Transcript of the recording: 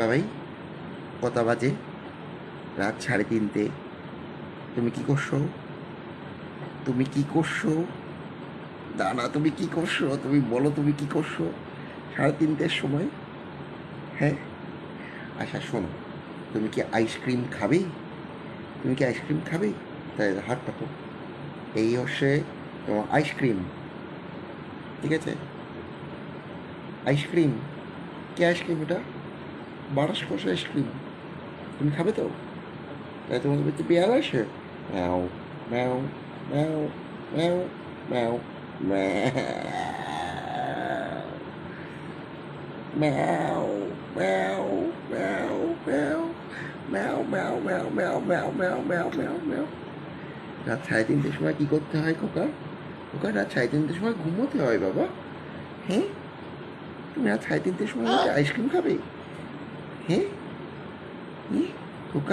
বাবাই কটা বাজে, রাত সাড়ে তিনটে। তুমি কি করছ? তুমি কি করছ? দানা তুমি কি করছ? তুমি বলো, তুমি কি করছ? সাড়ে তিনটের সময়? হ্যাঁ? আচ্ছা শোনো, তুমি কি আইসক্রিম খাবে? তুমি কি আইসক্রিম খাবে? তাই হাত পাতো এই হচ্ছে তোমার আইসক্রিম। ঠিক আছে? আইসক্রিম। কে আইসক্রিম এটা বারোশো কোষ আইসক্রিম তুমি খাবে তো তাই তোমার বাড়িতে পেয়ারা আছে ম্যাও ম্যাও ম্যাও ম্যাও ম্যাও ম্যাও ম্যাও ম্যাও ম্যাও ম্যাও ম্যাও ম্যাও ম্যাও ম্যাও ম্যাও ম্যাও ম্যাও ম্যাও রাত সাড়ে তিনটের সময় কী করতে হয় খোকা খোকা রাত সাড়ে তিনটের সময় ঘুমোতে হয় বাবা হ্যাঁ তুমি রাত সাড়ে তিনটের সময় আইসক্রিম খাবে ¿Qué? ¿Eh? ¿Tú?